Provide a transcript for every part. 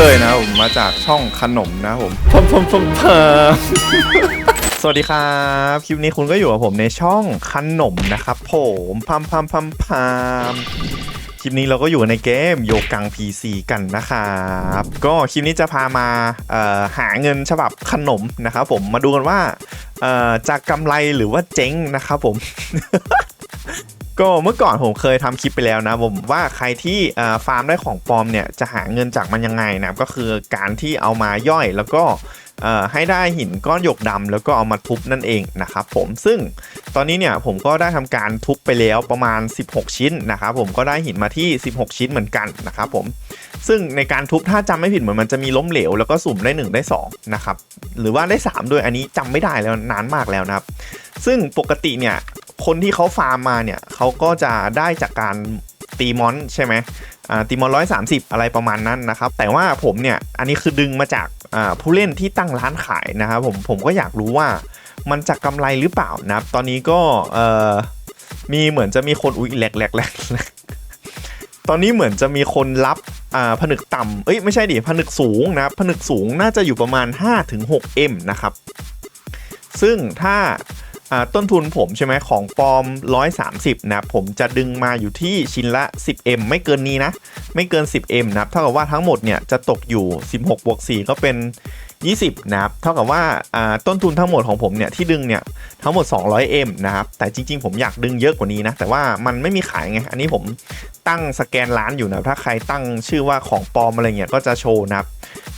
เต้ยนะผมมาจากช่องขนมนะผมพมพมพมพมสวัสดีครับ คลิปนี้คุณก็อยู่กับผมในช่องขนมนะครับผมพัมพัมพัมพัมคลิปนี้เราก็อยู่ในเกมโยกัง PC กันนะครับก็คลิปนี้จะพามาเอ่อหาเงินฉบับขนมนะครับผมมาดูกันว่าเอ่อจะกำไรหรือว่าเจ๊งนะครับผม ก็เมื่อก่อนผมเคยทำคลิปไปแล้วนะผมว่าใครที่ฟาร์มได้ของปลอมเนี่ยจะหาเงินจากมันยังไงนะก็คือการที่เอามาย่อยแล้วก็ให้ได้หินก้อนหยกดำแล้วก็เอามาทุบนั่นเองนะครับผมซึ่งตอนนี้เนี่ยผมก็ได้ทำการทุบไปแล้วประมาณ 16 ชิ้นนะครับผมก็ได้หินมาที่ 16 ชิ้นเหมือนกันนะครับผมซึ่งในการทุบถ้าจำไม่ผิดเหมือนมันจะมีล้มเหลวแล้วก็สุ่มได้ 1 ได้2นะครับหรือว่าได้ 3 ด้วยอันนี้จำไม่ได้แล้วนานมากแล้วนะครับซึ่งปกติเนี่ย คนที่เขาฟาร์มมาเนี่ยเขาก็จะได้จากการตีมอนใช่ไหมอ่าตีมอนร้อยสามสิบอะไรประมาณนั้นนะครับ แต่ว่าผมเนี่ยอันนี้คือดึงมาจากผู้เล่นที่ตั้งร้านขายนะครับผมผมก็อยากรู้ว่ามันจะกำไรหรือเปล่านะครับ ตอนนี้ก็เอ่อมีเหมือนจะมีคนอุ้ยแหลกแหลกแหลกตอนนี้เหมือนจะมีคนรับอ่าผนึกต่ำเอ้ยไม่ใช่ดิผนึกสูงนะครับผนึกสูงน่าจะอยู่ประมาณ 5-6M นะครับ ซึ่งถ้า ต้นทุนผมใช่ไหมของปลอม 130 นะครับผมจะดึงมาอยู่ที่ชิ้นละ 10M ไม่เกินนี้นะ ไม่เกิน 10M นะเท่ากับว่าทั้งหมดเนี่ยจะตกอยู่ 16บวก4ก็เป็น 20 นะครับ เท่ากับว่าอ่าต้นทุนทั้งหมดของผมเนี่ยที่ดึงเนี่ยทั้งหมด 200M นะครับ แต่จริง ๆ ผมอยากดึงเยอะกว่านี้นะ แต่ว่ามันไม่มีขายไง อันนี้ผมตั้งสแกนร้านอยู่นะ ถ้าใครตั้งชื่อว่าของปลอมอะไรเงี้ยก็จะโชว์นะครับ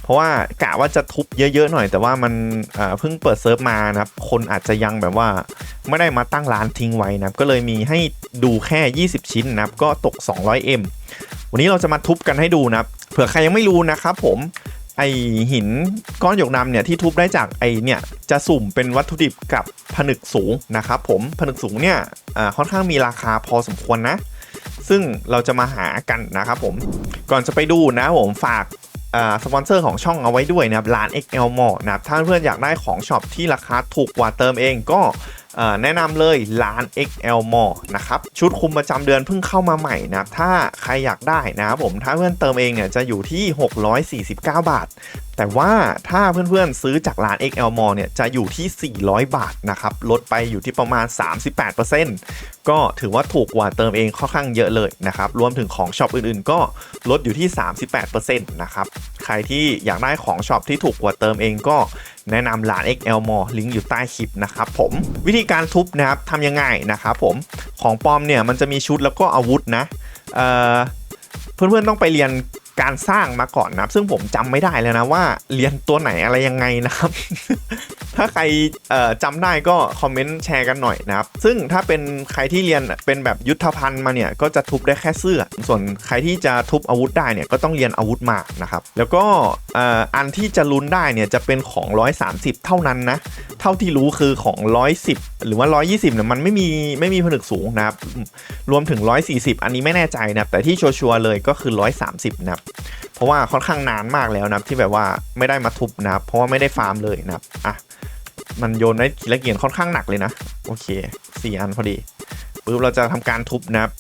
เพราะว่ากะว่าจะทุบเยอะๆหน่อย แต่ว่ามันเพิ่งเปิดเซิร์ฟมานะครับ คนอาจจะยังแบบว่าไม่ได้มาตั้งร้านทิ้งไว้นะครับ ก็เลยมีให้ดูแค่ 20 ชิ้นนะครับ ก็ตก 200M วันนี้เราจะมาทุบกันให้ดูนะครับ เผื่อใครยังไม่รู้นะครับผมไอหินก้อนหยกดำเนี่ยที่ทุบได้จากไอเนี่ยจะสุ่มเป็นวัตถุดิบกับผนึกสูงนะครับผมผนึกสูงเนี่ยค่อนข้างมีราคาพอสมควรนะ ซึ่งเราจะมาหากันนะครับผมก่อนจะไปดูนะผมฝาก สปอนเซอร์ของช่องเอาไว้ด้วยนะครับร้าน XL Mall นะครับถ้าเพื่อนอยากได้ของช็อปที่ราคาถูกกว่าเติมเองก็ แนะนำเลยร้าน XL Mall นะครับชุดคุมประจำเดือนเพิ่งเข้ามาใหม่นะถ้าใครอยากได้นะครับผมถ้าเพื่อนเติมเองเนี่ยจะอยู่ที่ 649 บาท แต่ว่าถ้าเพื่อนๆซื้อจากร้าน XL Mall เนี่ยจะอยู่ที่ 400 บาทนะครับลดไปอยู่ที่ประมาณ 38%ก็ถือว่าถูกกว่าเติมเองค่อนข้างเยอะเลยนะครับรวมถึงของช็อปอื่นๆ ก็ลดอยู่ที่ 38%นะครับใครที่อยากได้ของช็อปที่ถูกกว่าเติมเองก็ แนะนำร้าน XL Mall ลิงก์อยู่ใต้คลิปนะครับผมวิธีการทุบนะครับทำยังไงนะครับผมของปลอมเนี่ยมันจะมีชุดแล้วก็อาวุธนะเอ่อเพื่อนๆต้องไปเรียนการสร้างมาก่อนนะครับซึ่งผมจำไม่ได้แล้วนะว่าเรียนตัวไหนอะไรยังไงนะครับ ถ้าใครจำได้ก็คอมเมนต์แชร์กันหน่อยนะครับ ซึ่งถ้าเป็นใครที่เรียนเป็นแบบยุทธภัณฑ์มาเนี่ยก็จะทุบได้แค่เสื้อ ส่วนใครที่จะทุบอาวุธได้เนี่ยก็ต้องเรียนอาวุธมานะครับ แล้วก็อันที่จะลุ้นได้เนี่ยจะเป็นของ 130 เท่านั้นนะ เท่าที่รู้คือของ 110 หรือว่า 120เนี่ยมันไม่มีไม่มีผนึกสูงนะครับ รวมถึง 140 อันนี้ไม่แน่ใจนะแต่ที่ชัวร์เลยก็คือ 130 นะครับ เพราะว่าค่อนข้างนานมากแล้วนะที่แบบว่าไม่ได้มาทุบนะเพราะว่าไม่ได้ฟาร์มเลยนะอะมันโยนได้ทีละเกียนค่อนข้างหนักเลยนะ โอเค4อันพอดีปุ๊บเราจะทำการทุบนะครับ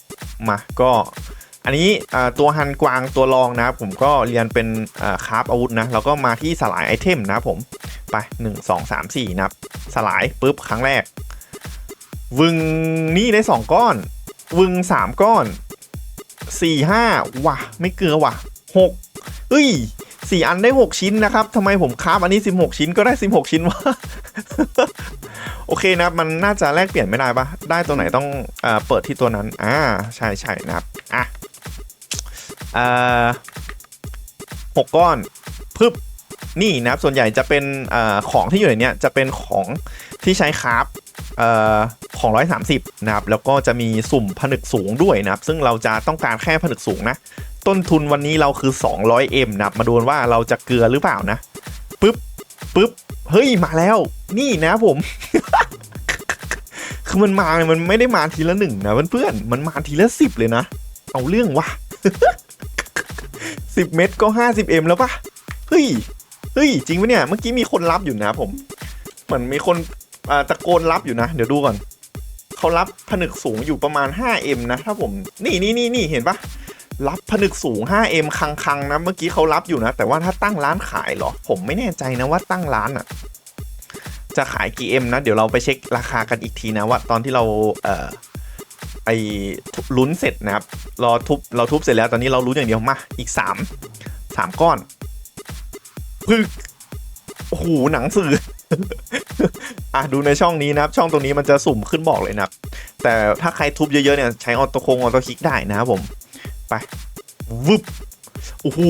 มาก็อันนี้ตัวฮันกวางตัวรองนะครับผมก็เรียนเป็นอ่าคราฟอาวุธนะแล้วก็มาที่สลายไอเทมนะผมไป 1 2 3 4นะครับสลายปุ๊บครั้งแรก วึงนี่ได้ 2 ก้อน วึง 3 ก้อนสี่ห้าว่ะ ไม่เกลือว่ะหก เอ้ยสี่อันได้6ชิ้นนะครับทำไมผมคราฟอันนี้16ชิ้นก็ได้16ชิ้นวะโอเคนะครับมันน่าจะแลกเปลี่ยนไม่ได้ปะได้ตัวไหนต้องเอ่อเปิดที่ตัวนั้นอ่าใช่ใช่นะครับอะเอ่อหกก้อนพึบนี่นะครับส่วนใหญ่จะเป็นเอ่อของที่อยู่ในเนี้ยจะเป็นของที่ใช้คราฟ อ่อของ 130 นะครับ แล้วก็จะมีสุ่มผนึกสูงด้วยนะครับ ซึ่งเราจะต้องการแค่ผนึกสูงนะ ต้นทุนวันนี้เราคือ 200M นะครับ มาดูนว่าเราจะเกลือหรือเปล่านะปึ๊บปึ๊บ เฮ้ย มาแล้ว นี่นะผม คือมันมาเนี่ยมันไม่ได้มาทีละหนึ่งนะเพื่อนๆ มันมาทีละสิบเลยนะ เอาเรื่องว่ะสิบเม็ดก็ 50M แล้วปะเฮ้ย เฮ้ย จริงปะเนี่ย เมื่อกี้มีคนรับอยู่นะผม เหมือนมีคน ตะโกนรับอยู่นะ เดี๋ยวดูก่อนเขารับผนึกสูงอยู่ประมาณ 5M นะ ถ้าผมนี่นี่นี่นี่เห็นปะรับผนึกสูง 5M คังคังนะ เมื่อกี้เขารับอยู่นะ แต่ว่าถ้าตั้งร้านขายเหรอ ผมไม่แน่ใจนะว่าตั้งร้านอะ จะขายกี่ M นะ เดี๋ยวเราไปเช็คราคากันอีกทีนะว่าตอนที่เราเอ่อไอลุ้นเสร็จนะครับ รอทุบเราทุบเสร็จแล้วตอนนี้เราลุ้อย่างเดียวมาอีก 3 3 ก้อนพึ่งโอ้โหหนังสือ อะดูในช่องนี้นะครับช่องตรงนี้มันจะสุ่มขึ้นบอกเลยนะครับแต่ถ้าใครทุบเยอะๆเนี่ยใช้ออโต้คงออโต้คลิกได้นะครับผม ไปวึบโอ้โห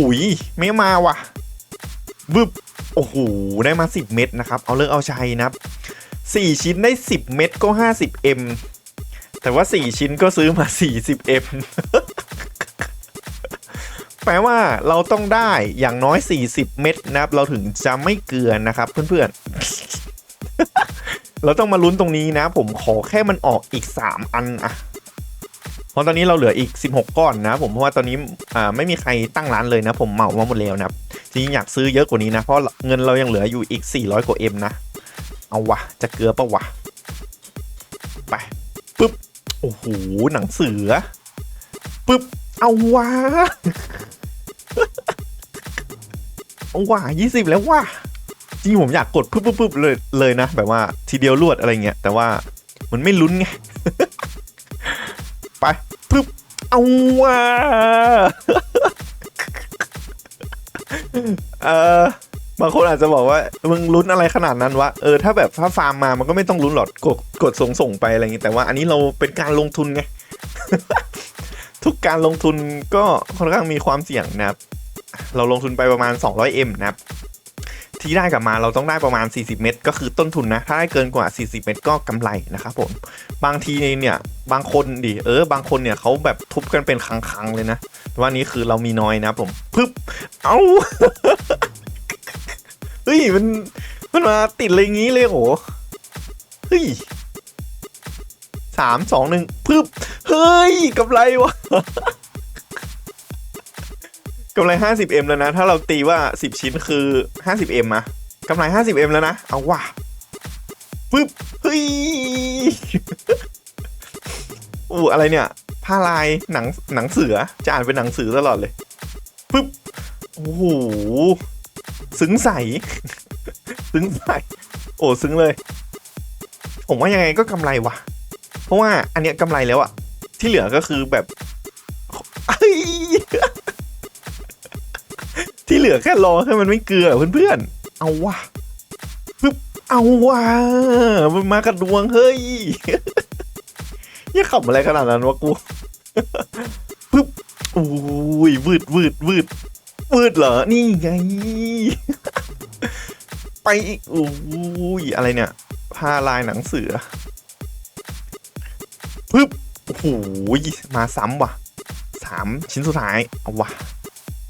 ไม่มาว่ะวึบโอ้โหได้มา 10 เม็ดนะครับ เอาเลิกเอาชัยนะครับ4ชิ้นได้ 10 เม็ดก็ 50M แต่ว่า 4 ชิ้นก็ซื้อมา 40M แปลว่าเราต้องได้อย่างน้อย 40 เม็ดนะครับ เราถึงจะไม่เกลือนนะครับเพื่อนๆ เราต้องมาลุ้นตรงนี้นะ ผมขอแค่มันออกอีก 3 อันอะเพราะตอนนี้เราเหลืออีก 16 ก้อนนะ ผมเพราะว่าตอนนี้อ่าไม่มีใครตั้งร้านเลยนะ ผมเหมามาหมดแล้วนะจริงอยากซื้อเยอะกว่านี้นะ เพราะเงินเรายังเหลืออยู่อีก 400 กว่าเอ็มนะ เอาวะจะเกลือปะวะ ไปปึ๊บโอ้โหหนังเสือปึ๊บเอาวะเอาว่ะยี่สิบแล้วว่ะ จริงผมอยากกดปึ๊บปึ๊บปึ๊บเลยเลยนะ แบบว่าทีเดียวรวดอะไรเงี้ยแต่ว่ามันไม่ลุ้นไง ไปปึ๊บเอาว่ะเออบางคนอาจจะบอกว่ามึงลุ้นอะไรขนาดนั้นวะเออถ้าแบบถ้าฟาร์มมามันก็ไม่ต้องลุ้นหรอกกดกดส่งส่งไปอะไรอย่างงี้แต่ว่าอันนี้เราเป็นการลงทุนไง ทุกการลงทุนก็ค่อนข้างมีความเสี่ยงนะครับ เราลงทุนไปประมาณ 200M นะครับ ที่ได้กลับมาเราต้องได้ประมาณ 40 เม็ดก็คือต้นทุนนะ ถ้าได้เกินกว่า 40 เม็ดก็กำไรนะครับผม บางทีเนี่ยบางคนดิเออ บางคนเนี่ยเขาแบบทุบกันเป็นครั้งๆเลยนะแต่ว่านี้คือเรามีน้อยนะผมปึ๊บเอ้าเฮ้ยมันมันมาติดอะไรงี้เลยโหเฮ้ยสามสองหนึ่งปึ๊บเฮ้ยกำไรวะ กำไร 50M แล้วนะ ถ้าเราตีว่า 10 ชิ้นคือ 50M อะกำไร 50M แล้วนะ เอาว่ะปึ๊บเฮ้ยอู้อะไรเนี่ย ผ้าลายหนังหนังเสือจะอ่านเป็นหนังสือตลอดเลยปึ๊บโอ้โหซึ้งใส ซึ้งใส โอ้ซึ้งเลย ผมว่ายังไงก็กำไรว่ะ เพราะว่าอันเนี้ยกำไรแล้วอะที่เหลือก็คือแบบ เอ้ยที่เหลือแค่รอให้มันไม่เกลือเพื่อนๆ เอาวะปึ๊บเอาวะมันมากระดวงเฮ้ยอย่าขับอะไรขนาดนั้นวะกูปึ๊บอุ้ยวืดวืดวืดวืดเหรอ นี่ไง ไปอีกอุ้ยอะไรเนี่ยผ้าลายหนังเสือปึ๊บโอ้โหมาซ้ำว่ะสามชิ้นสุดท้าย เอาว่ะ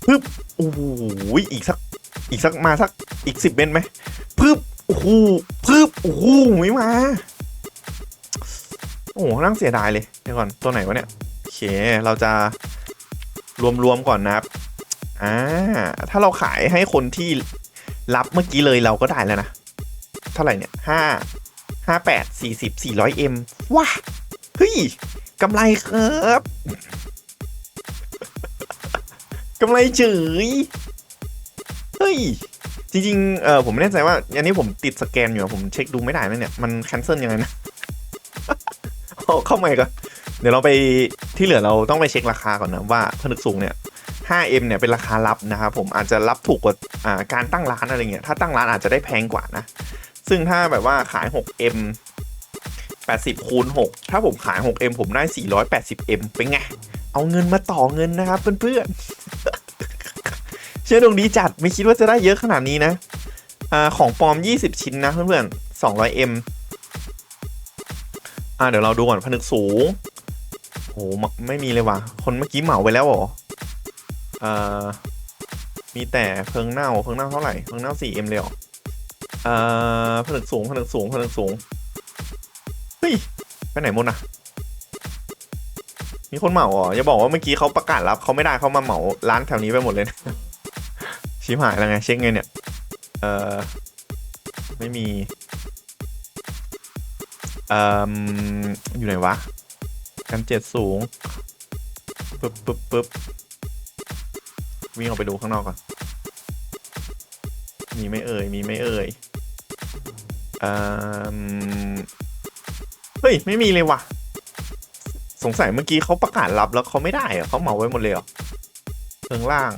ปึ๊บ โอ้โหอีกสักอีกสักมาสักอีกสิบเมตรไหมปึ๊บโอ้โหปึ๊บโอ้โหไม่มา โอ้โหนั่งเสียดายเลยเดี๋ยวก่อนตัวไหนวะเนี่ยโอเคเราจะรวมๆก่อนนะครับอ่าถ้าเราขายให้คนที่รับเมื่อกี้เลยเราก็ได้แล้วนะ เท่าไหร่เนี่ยห้าห้าแปดสี่สิบสี่ร้อยเอ็มว้าเฮ้ยกำไรครับ กำไรเฉยเฮ้ย จริงๆเออผมไม่แน่ใจว่า อันนี้ผมติดสแกนอยู่อะผมเช็คดูไม่ได้นะเนี่ย มันแคนเซิลยังไงนะ เอาเข้าใหม่ก่อน เดี๋ยวเราไปที่เหลือเราต้องไปเช็คราคาก่อนนะ ว่าผนึกสูงเนี่ย 5M เนี่ยเป็นราคารับนะครับผมอาจจะรับถูกกว่าอ่าการตั้งร้านอะไรเงี้ยถ้าตั้งร้านอาจจะได้แพงกว่านะ ซึ่งถ้าแบบว่าขาย 6M 80คูณ6ถ้าผมขาย 6M ผมได้ 480M เป็นไง เอาเงินมาต่อเงินนะครับเพื่อนๆ ชื่อดวงดีจัดไม่คิดว่าจะได้เยอะขนาดนี้นะอ่าของปลอม 20 ชิ้นนะเพื่อนๆ 200M อ่าเดี๋ยวเราดูก่อนผนึกสูงโหไม่มีเลยว่ะ คนเมื่อกี้เหมาไปแล้วหรออ่อมีแต่เพิงเน่าเพิงเน่าเท่าไหร่เพิงเน่า 4M เลยเหรออ่อผนึกสูงผนึกสูงผนึกสูงเฮ้ยไปไหนหมดนะมีคนเหมาอ๋ออย่าบอกว่าเมื่อกี้เขาประกาศรับเขาไม่ได้เขามาเหมาร้านแถวนี้ไปหมดเลยนะ ชิบหายแล้วไงเช็คไงเนี่ย เอ่อไม่มี เอ่ออยู่ไหนวะ กันเจ็ดสูงปึ๊บปึ๊บปึ๊บวิ่งออกไปดูข้างนอกก่อน มีไม่เอ่ย มีไม่เอ่ยเอ่อเฮ้ย ไม่มีเลยว่ะ สงสัยเมื่อกี้เขาประกาศรับแล้วเขาไม่ได้เหรอเขาเหมาไว้หมดเลยเหรอเพิงล่าง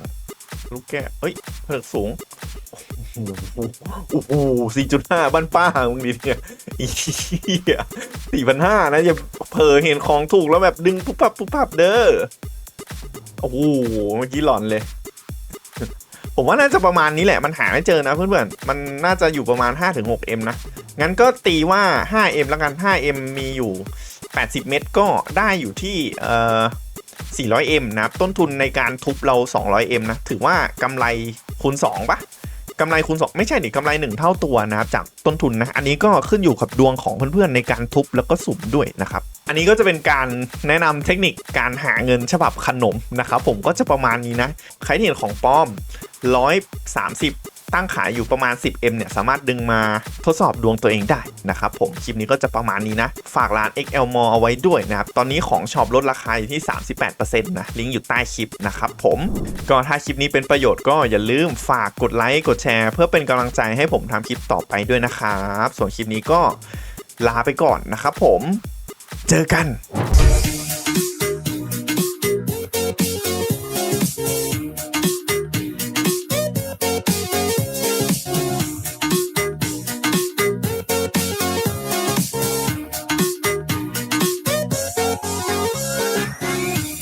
ลูกแก้วเอ้ยเพิงสูง โอ้โหสี่จุดห้าบ้านป้ามึงดิเนี่ยอีเหี้ยสี่พันห้านะอย่าเผลอเห็นของถูกแล้วแบบดึงปุ๊บปับปุ๊บปับเด้อ โอ้โห เมื่อกี้หลอนเลย ผมว่าน่าจะประมาณนี้แหละ มันหาไม่เจอนะเพื่อนๆ มันน่าจะอยู่ประมาณ 5-6M นะ งั้นก็ตีว่า 5M แล้วกัน 5M มีอยู่ 80 เม็ดก็ได้อยู่ที่ เอ่อ 400M นะครับต้นทุนในการทุบเรา 200M นะถือว่ากำไรคูณ2ปะกำไรคูณ2ไม่ใช่ดิกำไร 1 เท่าตัวนะครับจากต้นทุนนะ อันนี้ก็ขึ้นอยู่กับดวงของเพื่อนๆในการทุบแล้วก็สุ่มด้วยนะครับ อันนี้ก็จะเป็นการแนะนำเทคนิคการหาเงินฉบับขนมนะครับผมก็จะประมาณนี้นะ ใครที่เห็นของปลอม 130 ตั้งขายอยู่ประมาณ 10M เนี่ยสามารถดึงมาทดสอบดวงตัวเองได้นะครับผมคลิปนี้ก็จะประมาณนี้นะ ฝากร้าน XL Mall เอาไว้ด้วยนะครับ ตอนนี้ของช็อปลดราคาอยู่ที่ 38%นะลิงก์อยู่ใต้คลิปนะครับผมก็ถ้าคลิปนี้เป็นประโยชน์ก็อย่าลืมฝากกดไลค์กดแชร์ เพื่อเป็นกำลังใจให้ผมทำคลิปต่อไปด้วยนะครับส่วนคลิปนี้ก็ลาไปก่อนนะครับผม เจอกัน